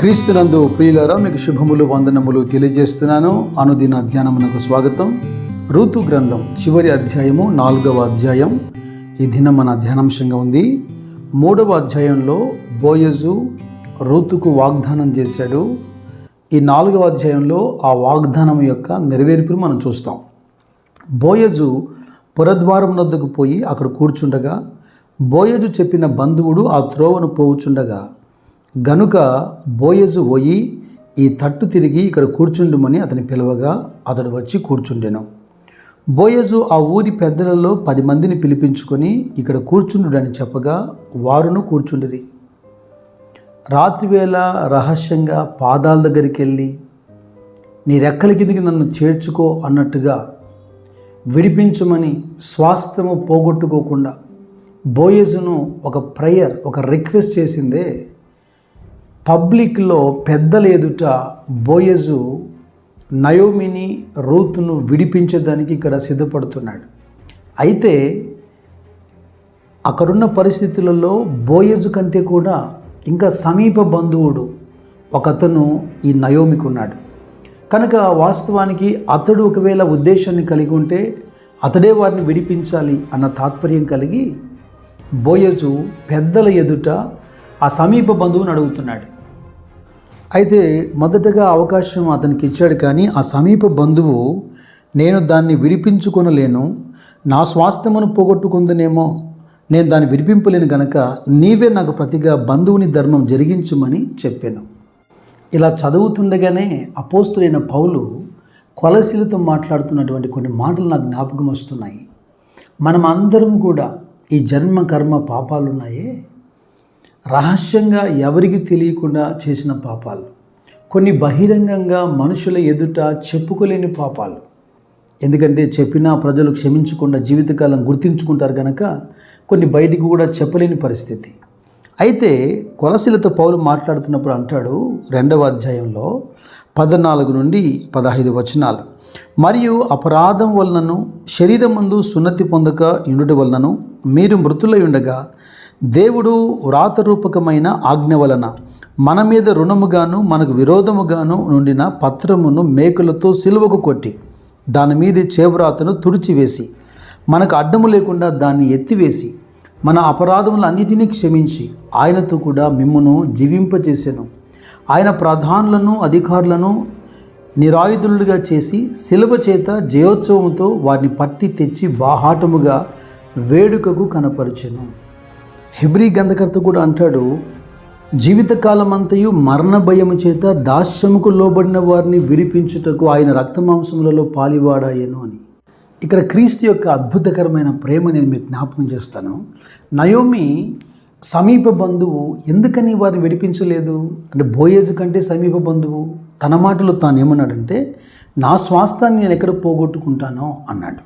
క్రీస్తునందు ప్రియులారా మీకు శుభములు వందనములు తెలియజేస్తున్నాను. అనుదిన ధ్యానమునకు స్వాగతం. ఋతు గ్రంథం చివరి అధ్యాయము నాలుగవ అధ్యాయం. ఈ దినం మన ధ్యానాంశంగా ఉంది. మూడవ అధ్యాయంలో బోయజు ఋతుకు వాగ్దానం చేశాడు. ఈ నాలుగవ అధ్యాయంలో ఆ వాగ్దానం యొక్క నెరవేర్పును మనం చూస్తాం. బోయజు పురద్వారం వద్దకు పోయి అక్కడ కూర్చుండగా బోయజు చెప్పిన బంధువుడు ఆ త్రోవను పోవుచుండగా గనుక బోయజు పోయి ఈ తట్టు తిరిగి ఇక్కడ కూర్చుండుమని అతని పిలవగా అతడు వచ్చి కూర్చుండెను. బోయజు ఆ ఊరి పెద్దలలో పది మందిని పిలిపించుకొని ఇక్కడ కూర్చుండుడని చెప్పగా వారును కూర్చుండిది రాత్రివేళ రహస్యంగా పాదాల దగ్గరికి వెళ్ళి నీ రెక్కల కిందికి నన్ను చేర్చుకో అన్నట్టుగా విడిపించమని స్వాస్థ్యము పోగొట్టుకోకుండా బోయజును ఒక ప్రేయర్ ఒక రిక్వెస్ట్ చేసిందే పబ్లిక్లో పెద్దల ఎదుట బోయజు నయోమిని రూతును విడిపించడానికి ఇక్కడ సిద్ధపడుతున్నాడు. అయితే అక్కడున్న పరిస్థితులలో బోయజు కంటే కూడా ఇంకా సమీప బంధువుడు ఒకతను ఈ నయోమికి ఉన్నాడు. కనుక వాస్తవానికి అతడు ఒకవేళ ఉద్దేశాన్ని కలిగి ఉంటే అతడే వారిని విడిపించాలి అన్న తాత్పర్యం కలిగి బోయజు పెద్దల ఎదుట ఆ సమీప బంధువుని అడుగుతున్నాడు. అయితే మొదటగా అవకాశం అతనికి ఇచ్చాడు కానీ ఆ సమీప బంధువు నేను దాన్ని విడిపించుకొనలేను. నా స్వాస్థ్యమును పోగొట్టుకుందనేమో. నేను దాన్ని విడిపింపలేను గనక నీవే నాకు ప్రతిగా బంధువుని ధర్మం జరిగించుమని చెప్పాను. ఇలా చదువుతుండగానే అపోస్తులైన పౌలు కొలసీలతో మాట్లాడుతున్నటువంటి కొన్ని మాటలు నాకు జ్ఞాపకం వస్తున్నాయి. మనం అందరం కూడా ఈ జన్మ కర్మ పాపాలున్నాయే. రహస్యంగా ఎవరికి తెలియకుండా చేసిన పాపాలు. కొన్ని బహిరంగంగా మనుషుల ఎదుట చెప్పుకోలేని పాపాలు. ఎందుకంటే చెప్పినా ప్రజలు క్షమించకుండా జీవితకాలం గుర్తించుకుంటారు కనుక కొన్ని బయటికి కూడా చెప్పలేని పరిస్థితి. అయితే కొలసిలతో పౌలు మాట్లాడుతున్నప్పుడు అంటాడు రెండవ అధ్యాయంలో పద్నాలుగు నుండి పదహైదు వచనాలు. మరియు అపరాధం వలనను శరీరం ముందు సున్నతి పొందక ఇండుట వలనను మీరు మృతులై ఉండగా దేవుడు వ్రాతరూపకమైన ఆజ్ఞ వలన మన మీద రుణముగాను మనకు విరోధముగాను నుండిన పత్రమును మేకులతో సిలువకు కొట్టి దాని మీద చేవ్రాతను తుడిచివేసి మనకు అడ్డము లేకుండా దాన్ని ఎత్తివేసి మన అపరాధములన్నిటినీ క్షమించి ఆయనతో కూడా మిమ్మును జీవింపచేసెను. ఆయన ప్రధానులను అధికారులను నిరాయుధులుగా చేసి శిలువ చేత జయోత్సవంతో వారిని పట్టి తెచ్చి బాహాటముగా వేడుకకు కనపరిచెను. హెబ్రీ గంధకర్త కూడా అంటాడు జీవితకాలమంతయు మరణ భయము చేత దాస్యముకు లోబడిన వారిని విడిపించుటకు ఆయన రక్తమాంసములలో పాలివాడాయను అని. ఇక్కడ క్రీస్తు యొక్క అద్భుతకరమైన ప్రేమ నేను మీకు జ్ఞాపకం చేస్తాను. నయోమి సమీప బంధువు ఎందుకని వారిని విడిపించలేదు? అంటే బోయేజ్ కంటే సమీప బంధువు తన మాటలో తాను ఏమన్నాడంటే నా స్వాస్థాన్ని నేను ఎక్కడ పోగొట్టుకుంటానో అన్నాడు.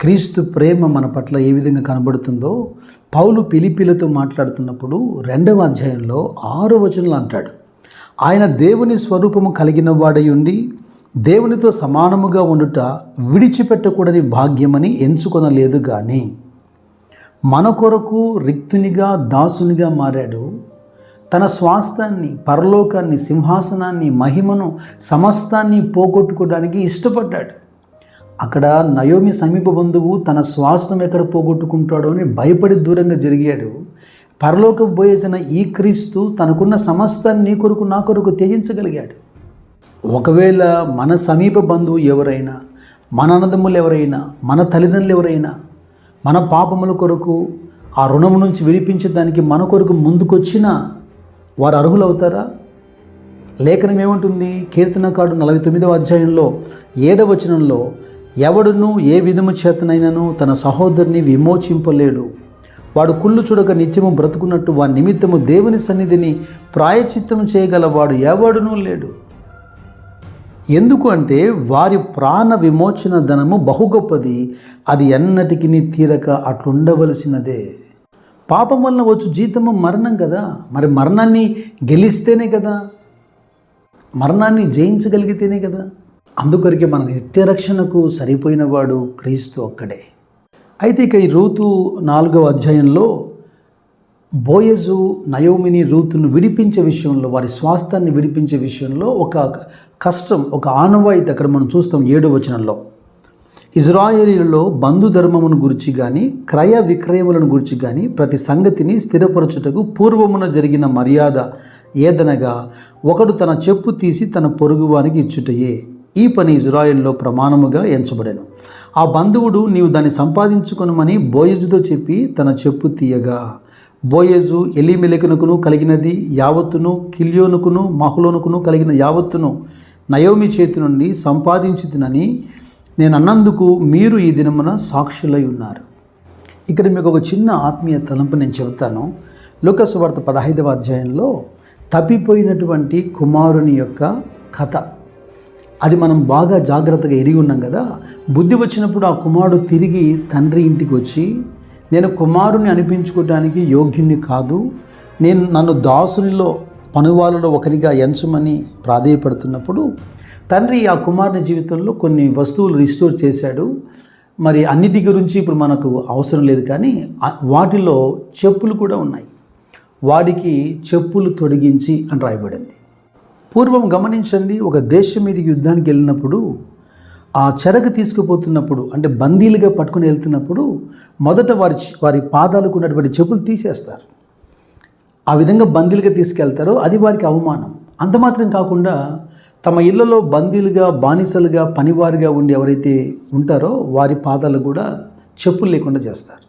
క్రీస్తు ప్రేమ మన పట్ల ఏ విధంగా కనబడుతుందో పౌలు పిలిపిలతో మాట్లాడుతున్నప్పుడు రెండవ అధ్యాయంలో ఆరు వచనంలో అంటాడు ఆయన దేవుని స్వరూపము కలిగిన వాడై ఉండి దేవునితో సమానముగా ఉండుట విడిచిపెట్టకూడని భాగ్యమని ఎంచుకొనలేదు కానీ మన కొరకు రిక్తునిగా దాసునిగా మారాడు. తన స్వాస్థాన్ని పరలోకాన్ని సింహాసనాన్ని మహిమను సమస్తాన్ని పోగొట్టుకోవడానికి ఇష్టపడ్డాడు. అక్కడ నయోమి సమీప బంధువు తన శ్వాసం ఎక్కడ పోగొట్టుకుంటాడో అని భయపడి దూరంగా జరిగాడు. పరలోక పోయేసిన ఈ క్రీస్తు తనకున్న సమస్తాన్ని నీ కొరకు నా కొరకు త్యజించగలిగాడు. ఒకవేళ మన సమీప బంధువు ఎవరైనా మన అన్నదమ్ములు ఎవరైనా మన తల్లిదండ్రులు ఎవరైనా మన పాపముల కొరకు ఆ రుణము నుంచి విడిపించడానికి మన కొరకు ముందుకొచ్చినా వారు అర్హులవుతారా? లేఖనం ఏముంటుంది? కీర్తనకాడు నలభై తొమ్మిదవ అధ్యాయంలో ఏడవచనంలో ఎవడును ఏ విధము చేతనైనను తన సహోదరుని విమోచింపలేడు. వాడు కుళ్ళు చూడక నిత్యము బ్రతుకున్నట్టు వారి నిమిత్తము దేవుని సన్నిధిని ప్రాయచిత్తం చేయగలవాడు ఎవడునూ లేడు. ఎందుకు అంటే వారి ప్రాణ విమోచన ధనము బహు గొప్పది అది ఎన్నటికి తీరక అట్లుండవలసినదే. పాపం వలన వచ్చు జీతము మరణం కదా మరి మరణాన్ని గెలిస్తేనే కదా మరణాన్ని జయించగలిగితేనే కదా. అందుకొరకే మన నిత్యరక్షణకు సరిపోయినవాడు క్రీస్తు ఒక్కడే. అయితే ఇక ఈ రూతు నాలుగవ అధ్యాయంలో బోయజు నయోమిని రూతును విడిపించే విషయంలో వారి స్వాస్థాన్ని విడిపించే విషయంలో ఒక కష్టం ఒక ఆనవాయితీ అక్కడ మనం చూస్తాం ఏడో వచనంలో. ఇజ్రాయేలీలలో బంధుధర్మమును గురించి కానీ క్రయ విక్రయములను గురించి కానీ ప్రతి సంగతిని స్థిరపరచుటకు పూర్వమున జరిగిన మర్యాద ఏదనగా ఒకడు తన చెప్పు తీసి తన పొరుగువానికి ఇచ్చుటయే. ఈ పని ఇజ్రాయెల్లో ప్రమాణముగా ఎంచబడెను. ఆ బంధువుడు నీవు దాన్ని సంపాదించుకొనమని బోయజుతో చెప్పి తన చెప్పు తీయగా బోయజు ఎలిమెలకునకును కలిగినది యావత్తును కిల్యోనుకును మహులోనుకును కలిగిన యావత్తును నయోమి చేతి నుండి సంపాదించుతునని నేను అన్నందుకు మీరు ఈ దినమున సాక్షులై ఉన్నారు. ఇక్కడ మీకు ఒక చిన్న ఆత్మీయ తలంపు నేను చెబుతాను. లోకసు వార్త పదహైదవ అధ్యాయంలో తప్పిపోయినటువంటి కుమారుని యొక్క కథ. అది మనం బాగా జాగ్రత్తగా ఎరిగి ఉన్నాం కదా. బుద్ధి వచ్చినప్పుడు ఆ కుమారుడు తిరిగి తండ్రి ఇంటికి వచ్చి నేను కుమారుని అనిపించుకోవడానికి యోగ్యుని కాదు. నేను నన్ను దాసునిలో పనువాళ్ళలో ఒకరిగా ఎంచమని ప్రాధేయపడుతున్నప్పుడు తండ్రి ఆ కుమారుని జీవితంలో కొన్ని వస్తువులు రిస్టోర్ చేశాడు. మరి అన్నిటి గురించి ఇప్పుడు మనకు అవసరం లేదు కానీ వాటిలో చెప్పులు కూడా ఉన్నాయి. వాడికి చెప్పులు తొడిగించి అని రాయబడింది. పూర్వం గమనించండి ఒక దేశం మీదకి యుద్ధానికి వెళ్ళినప్పుడు ఆ చెరకు తీసుకుపోతున్నప్పుడు అంటే బందీలుగా పట్టుకుని వెళ్తున్నప్పుడు మొదట వారి వారి పాదాలకు ఉన్నటువంటి చెప్పులు తీసేస్తారు. ఆ విధంగా బందీలుగా తీసుకెళ్తారో. అది వారికి అవమానం. అంత మాత్రం కాకుండా తమ ఇళ్ళలో బందీలుగా బానిసలుగా పనివారిగా ఉండి ఎవరైతే ఉంటారో వారి పాదాలు కూడా చెప్పులు లేకుండా చేస్తారు.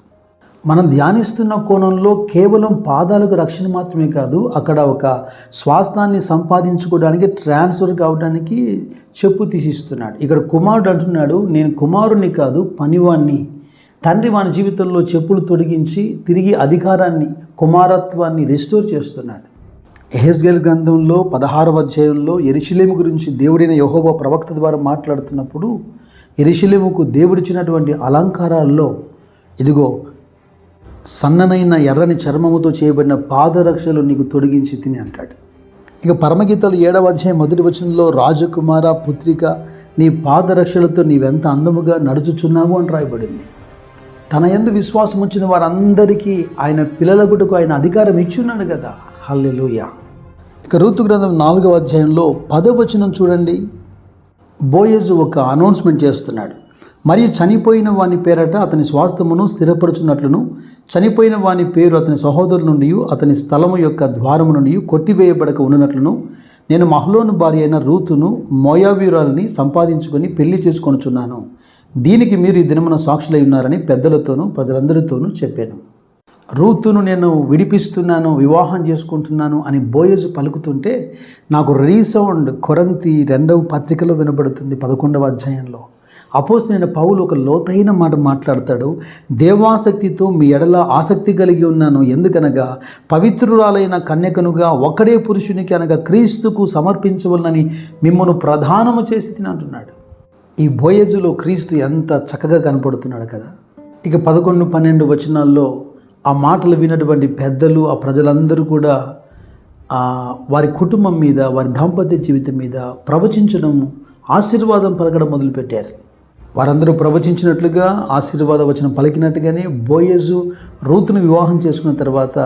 మనం ధ్యానిస్తున్న కోణంలో కేవలం పాదాలకు రక్షణ మాత్రమే కాదు అక్కడ ఒక స్వాస్థాన్ని సంపాదించుకోవడానికి ట్రాన్స్ఫర్ కావడానికి చెప్పు తీసిస్తున్నాడు. ఇక్కడ కుమారుడు అంటున్నాడు నేను కుమారుని కాదు పనివాణ్ణి. తండ్రి మన జీవితంలో చెప్పులు తొడిగించి తిరిగి అధికారాన్ని కుమారత్వాన్ని రిస్టోర్ చేస్తున్నాడు. ఎహెస్గెల్ గ్రంథంలో పదహారవ అధ్యాయంలో ఎరిశిలేము గురించి దేవుడైన యహోవా ప్రవక్త ద్వారా మాట్లాడుతున్నప్పుడు ఎరిశిలేముకు దేవుడిచ్చినటువంటి అలంకారాల్లో ఇదిగో సన్ననైన ఎర్రని చర్మముతో చేయబడిన పాదరక్షలు నీకు తొడిగించి తిని అంటాడు. ఇక పరమగీతాలు ఏడవ అధ్యాయం మొదటి వచనంలో రాజకుమార పుత్రిక నీ పాదరక్షలతో నీవెంత అందముగా నడుచుచున్నావు అని రాయబడింది. తన ఎందు విశ్వాసం వచ్చిన వారందరికీ ఆయన పిల్లలగుటకు ఆయన అధికారం ఇచ్చున్నాడు కదా. హల్లెలూయా. ఇక ఋతు గ్రంథం నాలుగవ అధ్యాయంలో పదవచనం చూడండి. బోయజు ఒక అనౌన్స్మెంట్ చేస్తున్నాడు. మరియు చనిపోయిన వాని పేరట అతని స్వాస్థమును స్థిరపరచున్నట్లును చనిపోయిన వాని పేరు అతని సహోదరుల నుండి అతని స్థలము యొక్క ద్వారము నుండి కొట్టివేయబడక ఉండినట్లును నేను మహలోను భార్య అయిన రూతును మోయావీరాలని సంపాదించుకొని పెళ్ళి చేసుకొనుచున్నాను. దీనికి మీరు ఈ దినమున సాక్షులై ఉన్నారని పెద్దలతోనూ ప్రజలందరితోనూ చెప్పాను. రూతును నేను విడిపిస్తున్నాను వివాహం చేసుకుంటున్నాను అని బోయజు పలుకుతుంటే నాకు రీసౌండ్ కొరంతి రెండవ పత్రికలో వినబడుతుంది పదకొండవ అధ్యాయంలో. అపోజిన పౌలు ఒక లోతైన మాట మాట్లాడతాడు. దేవాసక్తితో మీ ఎడల ఆసక్తి కలిగి ఉన్నాను. ఎందుకనగా పవిత్రురాలైన కన్యకనుగా ఒక్కడే పురుషునికి అనగా క్రీస్తుకు సమర్పించవలనని మిమ్మల్ని ప్రధానము చేసి తిని అంటున్నాడు. ఈ బోయజులో క్రీస్తు ఎంత చక్కగా కనపడుతున్నాడు కదా. ఇక పదకొండు పన్నెండు వచనాల్లో ఆ మాటలు విన్నటువంటి పెద్దలు ఆ ప్రజలందరూ కూడా వారి కుటుంబం మీద వారి దాంపత్య జీవితం మీద ప్రవచించడం ఆశీర్వాదం పలకడం మొదలుపెట్టారు. వారందరూ ప్రవచించినట్లుగా ఆశీర్వాద వచనం పలికినట్టుగానే బోయజు రూతును వివాహం చేసుకున్న తర్వాత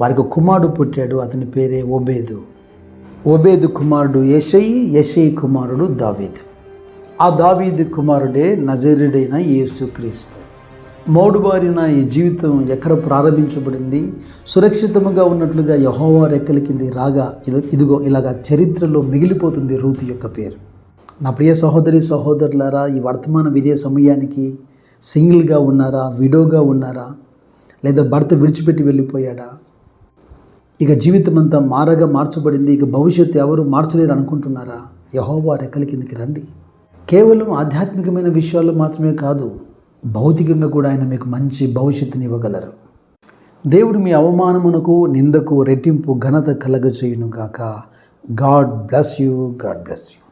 వారికి కుమారుడు పుట్టాడు. అతని పేరే ఓబేదు. ఓబేదు కుమారుడు యషయి యషయి కుమారుడు దావీదు. ఆ దావీదు కుమారుడే నజరుడైన యేసుక్రీస్తు మోడుబారిన ఈ జీవితం ఎక్కడ ప్రారంభించబడింది? సురక్షితముగా ఉన్నట్లుగా యహోవా రెక్కల కింది రాగా ఇది- ఇదిగో ఇలాగా చరిత్రలో మిగిలిపోతుంది రూతు యొక్క పేరు. నా ప్రియ సహోదరి సహోదరులారా ఈ వర్తమాన విదే సమయానికి సింగిల్గా ఉన్నారా విడోగా ఉన్నారా లేదా భర్త విడిచిపెట్టి వెళ్ళిపోయాడా? ఇక జీవితం అంతా మారగా మార్చబడింది ఇక భవిష్యత్తు ఎవరు మార్చలేరు అనుకుంటున్నారా? యహోవా రెక్కల కిందికి రండి. కేవలం ఆధ్యాత్మికమైన విషయాల్లో మాత్రమే కాదు భౌతికంగా కూడా ఆయన మీకు మంచి భవిష్యత్తుని ఇవ్వగలరు. దేవుడు మీ అవమానమునకు నిందకు రెట్టింపు ఘనత కలగజేయునుగాక. God bless you God bless you.